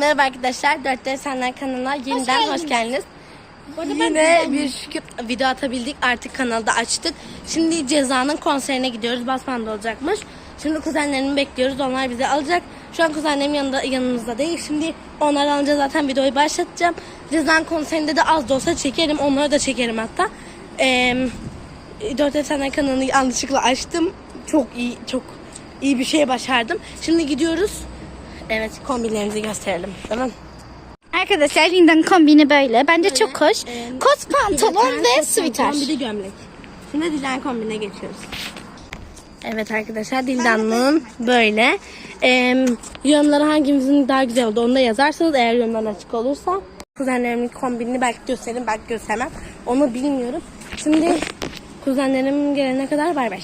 Merhaba arkadaşlar. Dörtte Senden kanalına yeniden hoş geldiniz. Yine bir şükür video atabildik. Artık kanalda açtık. Şimdi Ceza'nın konserine gidiyoruz. Basman'da olacakmış. Şimdi kuzenlerimi bekliyoruz. Onlar bizi alacak. Şu an kuzenlerim yanında, yanımızda değil. Şimdi onlar alınca zaten videoyu başlatacağım. Ceza'nın konserinde de az da olsa çekerim. Onları da çekerim hatta. Eee Dört Efsane kanalını yanlışlıkla açtım. Çok iyi, çok iyi bir şey başardım. Şimdi gidiyoruz. Evet, kombinlerimizi gösterelim. Tamam. Arkadaşlar Linda'nın kombini böyle. Bence çok hoş. Ee, Kot pantolon ve sweater. Bir de gömlek. Şimdi Dilan kombine geçiyoruz. Evet arkadaşlar Dildan'ın böyle. Ee, yorumlara hangimizin daha güzel oldu onu da yazarsanız eğer yorumlar açık olursa. Kuzenlerimin kombinini belki gösteririm belki göstermem. Onu bilmiyorum. Şimdi kuzenlerim gelene kadar bay bay.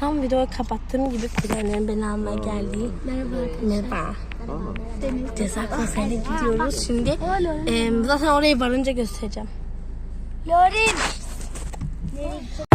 Tam videoyu kapattığım gibi kuzenlerim beni almaya geldi. Merhaba Merhaba. Ceza konserine gidiyoruz şimdi. Ee, zaten oraya varınca göstereceğim. Lorin. Arkadaşlar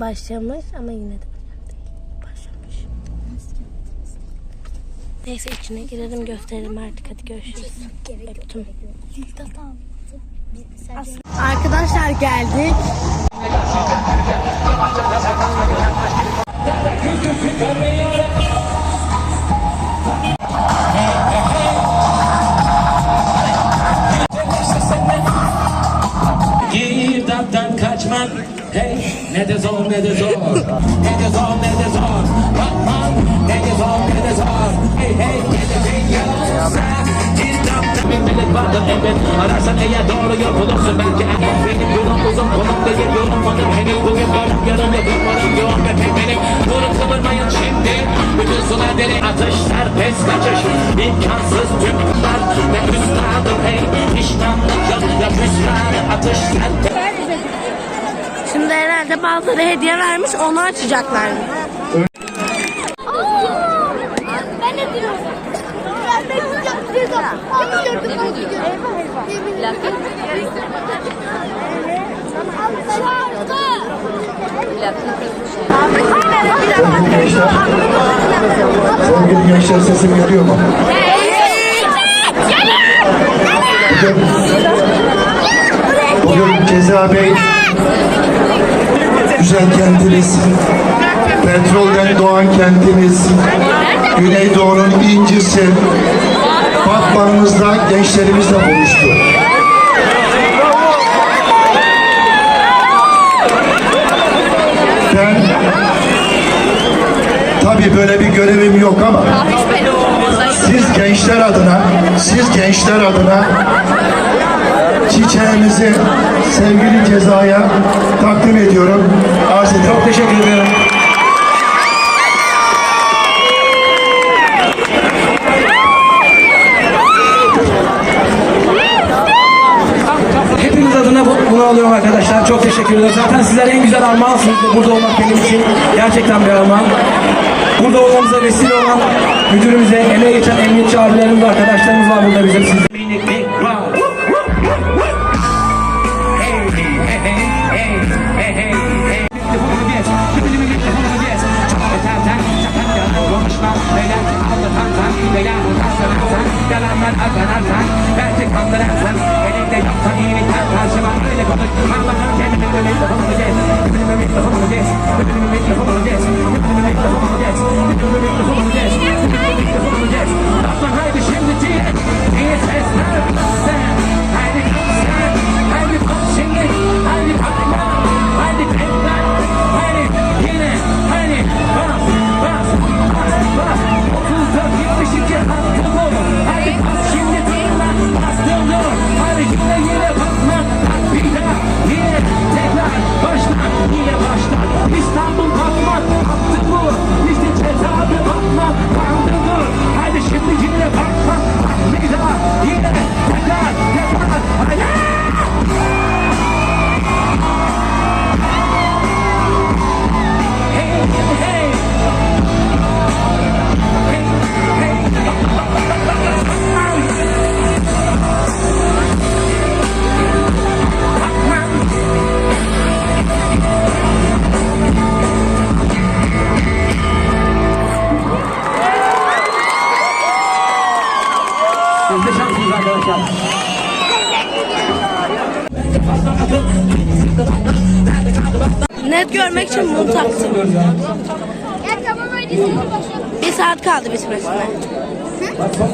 Başlamış ama yine de başlamış. Neyse içine girelim gösterelim artık hadi görüşürüz. Öptüm. Arkadaşlar geldik. Girdaptan kaçman Hey ne de zor ne de zor. Ne de zor ne de zor. Bakman ne de zor ne de zor. Hey hey geleceğin Girdaptan bir melek vardır evet Ararsan eğer doğru yol bulursun belki Benim yolum uzun kolum değil yorulmadım henüz Bugün varım yarın öbür varım yoğun ve pek benim Durun kıvırmayın şimdi Bütün sular deli atışlar pes kaçış İmkansız tüm bunlar. Ve üstadım hey Pişmanlık Herhalde bazıları hediye vermiş onu açacaklar. Ben ne diyorum? Ben de yaptım. Abi gördüm oldu Eyvah Sevgili gençler sesim geliyor mu? Bugün Ceza Bey güzel kentimiz, petrolden doğan kentimiz, Güneydoğu'nun incisi, Batmanımızda gençlerimizle buluştu. Ben tabii böyle bir görevim yok ama siz gençler adına, siz gençler adına çiçeğimizi sevgili cezaya takdim ediyorum. Ediyorum. Çok teşekkür ederim. Hepiniz adına bu- bunu alıyorum arkadaşlar. Çok teşekkür ederim. Zaten sizler en güzel armağansınız. Burada olmak benim için gerçekten bir armağan. Burada olmamıza vesile olan müdürümüze, emeğe geçen emniyetçi abilerimiz, arkadaşlarımız var burada bizim. Siz haydi şimdi diye, diye Net görmek için mum taktım. Bir saat kaldı bitmesine.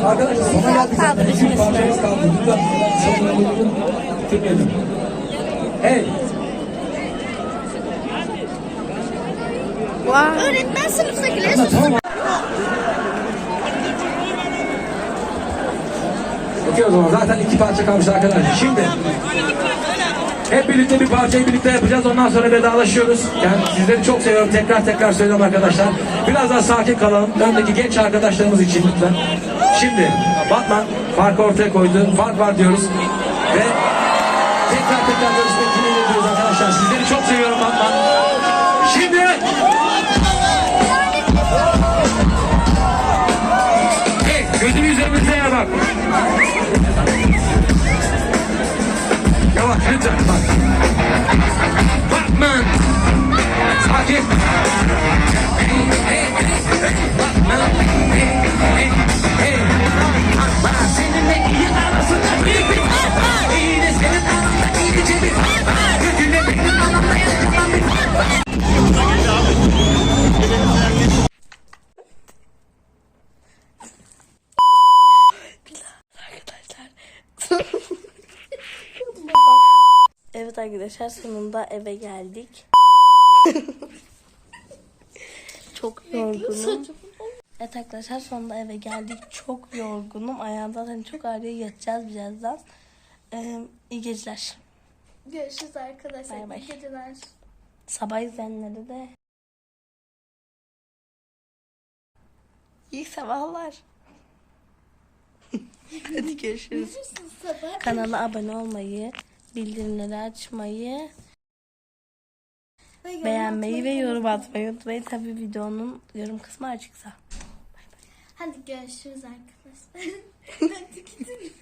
Arkadaşlar sona geldik. kaldı bitmesine. Evet. Wow. Öğretmen sınıftakileri Tamam. İki parça kalmış arkadaşlar. Şimdi hep birlikte bir parçayı birlikte yapacağız. Ondan sonra vedalaşıyoruz. Yani sizleri çok seviyorum. Tekrar tekrar söylüyorum arkadaşlar. Biraz daha sakin kalalım. Öndeki genç arkadaşlarımız için lütfen. Şimdi Batman farkı ortaya koydu. Fark var diyoruz. Ve tekrar tekrar görüşmek dileğiyle diyoruz arkadaşlar. Sizleri çok seviyorum Batman. Şimdi Yavaş lütfen bak. evet arkadaşlar sonunda eve geldik. Çok yorgunum. Evet arkadaşlar sonunda eve geldik. Çok yorgunum. Ayağım zaten çok ağrıyor. Yatacağız birazdan. Ee, iyi geceler. Görüşürüz arkadaşlar. Bay bay. İyi geceler. Sabah izleyenlere de iyi sabahlar. Hadi görüşürüz. Sabah. Kanala abone olmayı, bildirimleri açmayı, beğenmeyi ve yorum atmayı unutmayın. Tabii videonun yorum kısmı açıksa. Hadi görüşürüz arkadaşlar. Hadi gidin.